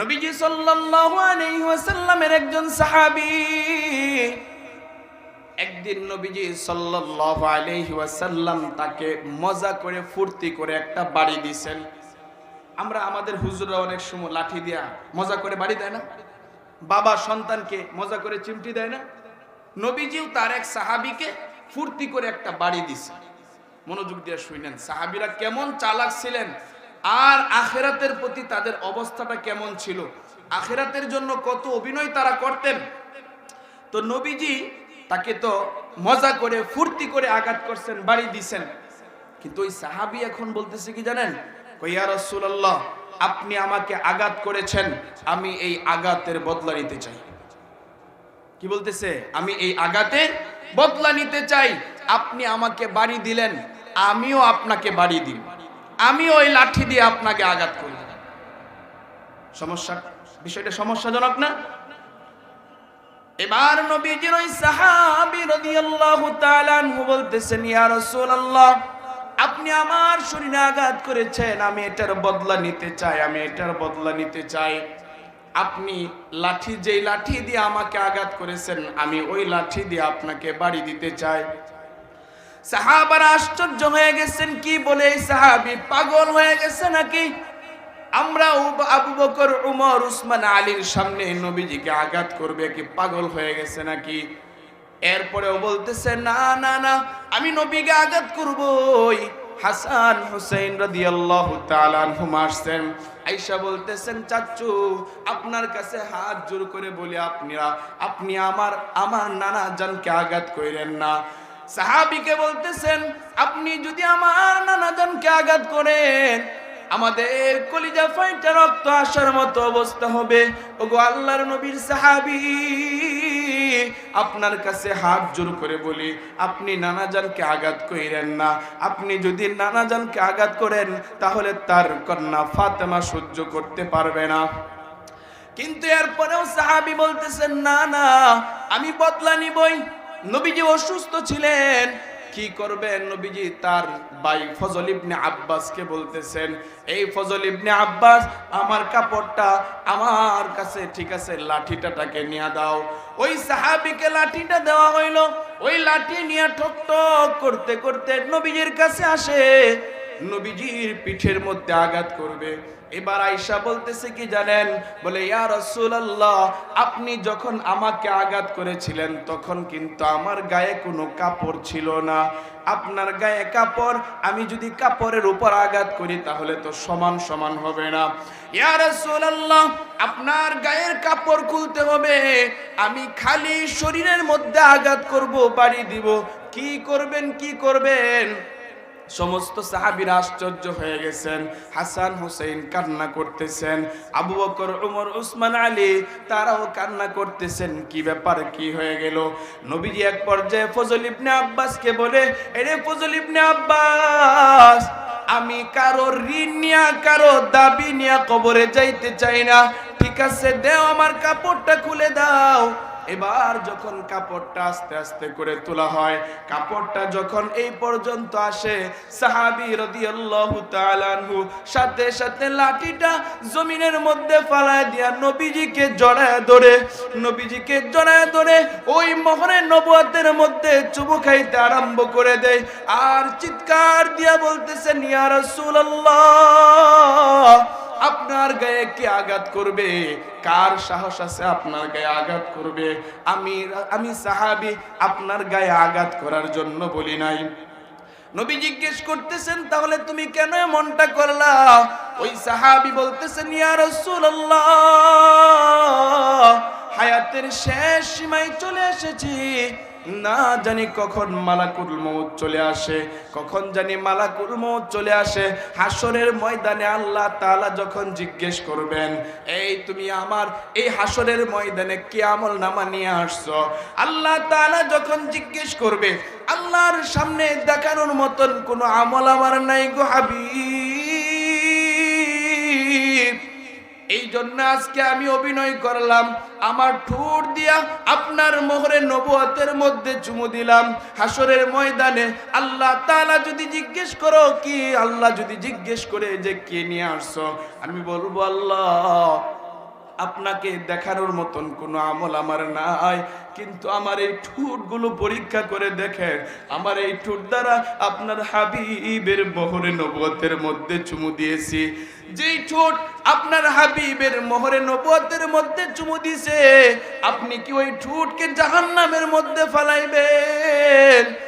নবীজি সাল্লাল্লাহু আলাইহি ওয়াসাল্লামের একজন সাহাবী। একদিন নবীজি সাল্লাল্লাহু আলাইহি ওয়াসাল্লাম তাকে মজা করে, ফুর্তি করে একটা বাড়ি দিয়েছেন আমরা আমাদের হুজুররা অনেক সময় লাঠি দিয়া মজা করে বাড়ি দেয় না। বাবা সন্তানকে মজা করে চিমটি দেয় না। নবীজিও তার এক সাহাবীকে ফুর্তি করে একটা বাড়ি দিছে। মনোযোগ দিয়ে শুনেন, সাহাবীরা কেমন চালাক ছিলেন। আর আখেরাতের প্রতি তাদের অবস্থাটা কেমন ছিল? আখেরাতের জন্য কত অভিনয় তারা করতেন? তো নবীজি তাকে তো মজা করে, ফুর্তি করে আঘাত করছেন, বাড়ি দিছেন। কিন্তু ওই সাহাবি এখন বলতেছে কি জানেন? কইয়া রাসূলুল্লাহ, আপনি আমাকে আঘাত করেছেন, আমি এই আঘাতের বদলা নিতে চাই। কি বলতেছে? আমি এই আঘাতের বদলা নিতে চাই। আপনি আমাকে বাড়ি দিলেন, আমিও আপনাকে বাড়ি দিই আমি ওই লাঠি দিয়ে আপনাকে আঘাত করি সমস্যা? বিষয়টা সমস্যাজনক না? এবার নবীজির ওই সাহাবী রাদিয়াল্লাহু তাআলা আনহু বলতেছেন, ইয়া রাসূলুল্লাহ, আপনি আমার শরীরে আঘাত করেছেন, আমি এটার বদলা নিতে চাই, আমি এটার বদলা নিতে চাই। আপনি লাঠি, যেই লাঠি দিয়ে আমাকে আঘাত করেছেন, আমি ওই লাঠি দিয়ে আপনাকে বাড়ি দিতে চাই। সাহাবারা আশ্চর্য হয়ে গেছেন, কি বলে সাহাবি? পাগল হয়ে গেছে নাকি? আমরা আবু বকর, উমর, উসমান, আলীর সামনে নবীজিকে আঘাত করবে কি পাগল হয়ে গেছে নাকি? এরপরেও বলতেছে, না না না, আমি নবীকে আঘাত করবই। হাসান হুসেন রাদিয়াল্লাহু তাআলা আনহুম আসছেন আয়েশা বলতেছেন চাচ্চু আপনার কাছে হাত জোর করে বলি আপনারা, আপনি আমার আমার নানা জানকে আঘাত কইরেন না। সাহাবিকে বলতেছেন, আপনি যদি আমার নানা জানকে আঘাত করেন, আমাদের কলিজা ফাইটা রক্ত আসার মতো অবস্থা হবে। ওগো আল্লাহর নবীর সাহাবী, আপনার কাছে হাত জোর করে বলি, আপনি নানাজানকে আঘাত কইরেন না। আপনি যদি নানাজানকে আঘাত করেন, তাহলে তার কন্যা ফাতেমা সহ্য করতে পারবে না। কিন্তু এরপরেও সাহাবি বলতেছেন, না না, আমি বদলা নিবই। নবীজি অসুস্থ ছিলেন। কি করবেন নবীজি? তার ভাই ফজল ইবনে আব্বাসকে বলতেছেন, এই ফজল ইবনে আব্বাস, আমার কাপড়টা আমার কাছে, ঠিক আছে লাঠিটা তাকে নিয়ে দাও। ওই সাহাবিকে লাঠিটা দেওয়া হইল। ওই লাঠি নিয়ে ঠক ঠক করতে করতে নবীজির কাছে আসে। নবীজির পিঠের মধ্যে আঘাত করবে। এবার আয়সা বলতেছে কি জানেন? বলে, ইয়া রাসূলুল্লাহ, আপনি যখন আমাকে আঘাত করেছিলেন, তখন কিন্তু আমার গায়ে কোনো কাপড় ছিল না। আপনার গায়ে কাপড়, আমি যদি কাপড়ের উপর আঘাত করি, তাহলে তো সমান সমান হবে না। ইয়া রাসূলুল্লাহ, আপনার গায়ের কাপড় খুলতে হবে। আমি খালি শরীরের মধ্যে আঘাত করব, বাড়ি দিব। কি করবেন কি করবেন? সমস্ত সাহাবীরা আশ্চর্য হয়ে গেছেন। হাসান হুসেন কান্না করতেছেন। আবু বকর, উমর, উসমান, আলী, তারাও কান্না করতেছেন। কি ব্যাপার, কি হয়ে গেল? নবীজি এক পর্যায়ে ফজল ইবনে আব্বাসকে বলে, এরে ফজল ইবনে আব্বাস, আমি কারও ঋণ নিয়া, কারও দাবি নিয়া কবরে যাইতে চাই না। ঠিক আছে, দেও আমার কাপড়টা খুলে দাও। এবার যখন কাপড়টা আস্তে আস্তে করে তোলা হয়, কাপড়টা যখন এই পর্যন্ত আসে, সাহাবি রাদিয়াল্লাহু তাআলা আনহু সাথে সাথে লাঠিটা জমিনের মধ্যে ফালায় দিয়া নবীজিকে জড়ায় ধরে, নবীজিকে জড়ায় ধরে ওই মোহরে নবুয়াতের মধ্যে চুবু খাইতে আরম্ভ করে দেয়। আর চিৎকার দিয়া বলতেছেন, ইয়া রাসূলুল্লাহ! আপনার গায়ে কে আঘাত করবে? কার সাহস আছে আপনার গায়ে আঘাত করবে? আমি আমি সাহাবি, আপনার গায়ে আঘাত করার জন্য বলি নাই। নবী জিজ্ঞেস করতেছেন, তাহলে তুমি কেন মনটা করলা? ওই সাহাবি বলতেছেন, ইয়া রাসূলুল্লাহ, হায়াতের শেষ সীমায় চলে এসেছি। না জানি কখন মালাকুল মৌত চলে আসে, কখন জানি মালাকুল মৌত চলে আসে। হাসরের ময়দানে আল্লাহ তাআলা যখন জিজ্ঞেস করবেন, এই তুমি আমার এই হাসরের ময়দানে কি আমল নামা নিয়ে আসছো? আল্লাহ তাআলা যখন জিজ্ঞেস করবে, আল্লাহর সামনে দেখানোর মতন কোনো আমল আমার নাই গো হাবিব। জন্য আজকে আমি অভিনয় করলাম। আমার ঠোঁট দিয়া আপনার মোহরে নবুয়তের মধ্যে চুমু দিলাম। হাসরের ময়দানে আল্লাহ তালা যদি জিজ্ঞেস করো, কি আল্লাহ যদি জিজ্ঞেস করে যে কে নিয়ে আসছো? আমি বলব, আল্লাহ আপনাকে দেখানোর মতন কোনো আমল আমার নাই। কিন্তু আমার এই ঠোঁটগুলো পরীক্ষা করে দেখেন। আমার এই ঠোঁট দ্বারা আপনার হাবিবের মোহরে নবতের মধ্যে চুমু দিয়েছি। যেই ঠোঁট আপনার হাবিবের মোহরে নবতের মধ্যে চুমু দিছে, আপনি কি ওই ঠোঁটকে জাহান্নামের মধ্যে ফালাইবেন?